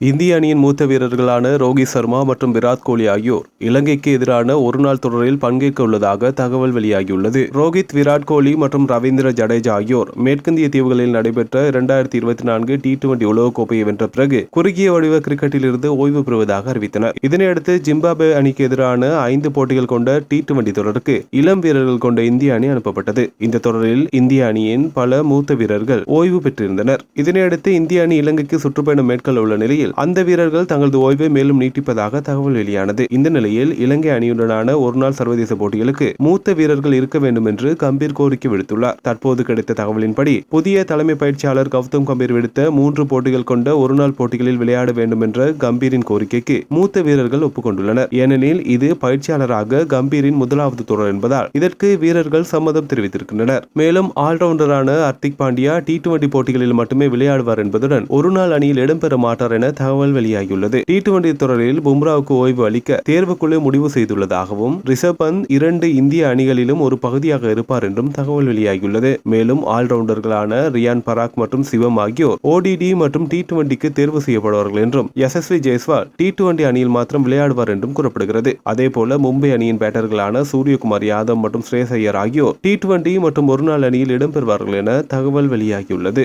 இந்திய அணியின் மூத்த வீரர்களான ரோஹித் சர்மா மற்றும் விராட் கோலி ஆகியோர் இலங்கைக்கு எதிரான ஒருநாள் தொடரில் பங்கேற்க உள்ளதாக தகவல் வெளியாகியுள்ளது. ரோஹித் விராட் கோலி மற்றும் ரவீந்திர ஜடேஜா ஆகியோர் மேற்கிந்திய தீவுகளில் நடைபெற்ற இரண்டாயிரத்தி இருபத்தி நான்கு டி டுவெண்டி உலகக்கோப்பையை வென்ற பிறகு குறுகிய வடிவ கிரிக்கெட்டில் இருந்து ஓய்வு பெறுவதாக அறிவித்தனர். இதனையடுத்து ஜிம்பாப்வே அணிக்கு எதிரான ஐந்து போட்டிகள் கொண்ட டி டுவெண்டி தொடருக்கு இளம் வீரர்கள் கொண்ட இந்திய அணி அனுப்பப்பட்டது. இந்த தொடரில் இந்திய அணியின் பல மூத்த வீரர்கள் ஓய்வு பெற்றிருந்தனர். இதனையடுத்து இந்திய அணி இலங்கைக்கு சுற்றுப்பயணம் மேற்கொள்ள உள்ள நிலையில் அந்த வீரர்கள் தங்களது ஓய்வை மேலும் நீட்டிப்பதாக தகவல் வெளியானது. இந்த நிலையில் இலங்கை அணியுடனான ஒருநாள் சர்வதேச போட்டிகளுக்கு மூத்த வீரர்கள் இருக்க வேண்டும் என்று கம்பீர் கோரிக்கை விடுத்துள்ளார். தற்போது கிடைத்த தகவலின்படி புதிய தலைமை பயிற்சியாளர் கௌதம் கம்பீர் விடுத்த மூன்று போட்டிகள் கொண்ட ஒருநாள் போட்டிகளில் விளையாட வேண்டும் என்ற கம்பீரின் கோரிக்கைக்கு மூத்த வீரர்கள் ஒப்புக்கொண்டுள்ளனர். ஏனெனில் இது பயிற்சியாளராக கம்பீரின் முதலாவது தொடர் என்பதால் இதற்கு வீரர்கள் சம்மதம் தெரிவித்திருக்கின்றனர். மேலும் ஆல்ரவுண்டரான ஹர்திக் பாண்டியா டி டுவெண்டி போட்டிகளில் மட்டுமே விளையாடுவார் என்பதுடன் ஒருநாள் அணியில் இடம்பெற மாட்டார் என தகவல் வெளியாகியுள்ளது. டி டுவெண்டி தொடரில் பும்ராவுக்கு ஓய்வு அளிக்க தேர்வுக்குழு முடிவு செய்துள்ளதாகவும் ரிஷப் பந்த் இரண்டு இந்திய அணிகளிலும் ஒரு பகுதியாக இருப்பார் என்றும் தகவல் வெளியாகியுள்ளது. மேலும் ஆல்ரவுண்டர்களான ரியான் பராக் மற்றும் சிவம் ஆகியோர் ஓடிடி மற்றும் டி டுவெண்டிக்கு தேர்வு செய்யப்படுவார்கள் என்றும் யசஸ்வி ஜெய்ஸ்வால் டி டுவெண்டி அணியில் மாத்திரம் விளையாடுவார் என்றும் கூறப்படுகிறது. அதேபோல மும்பை அணியின் பேட்டர்களான சூரியகுமார் யாதவ் மற்றும் ஸ்ரேசையர் ஆகியோர் டி டுவெண்டி மற்றும் ஒருநாள் அணியில் இடம்பெறுவார்கள் என தகவல் வெளியாகியுள்ளது.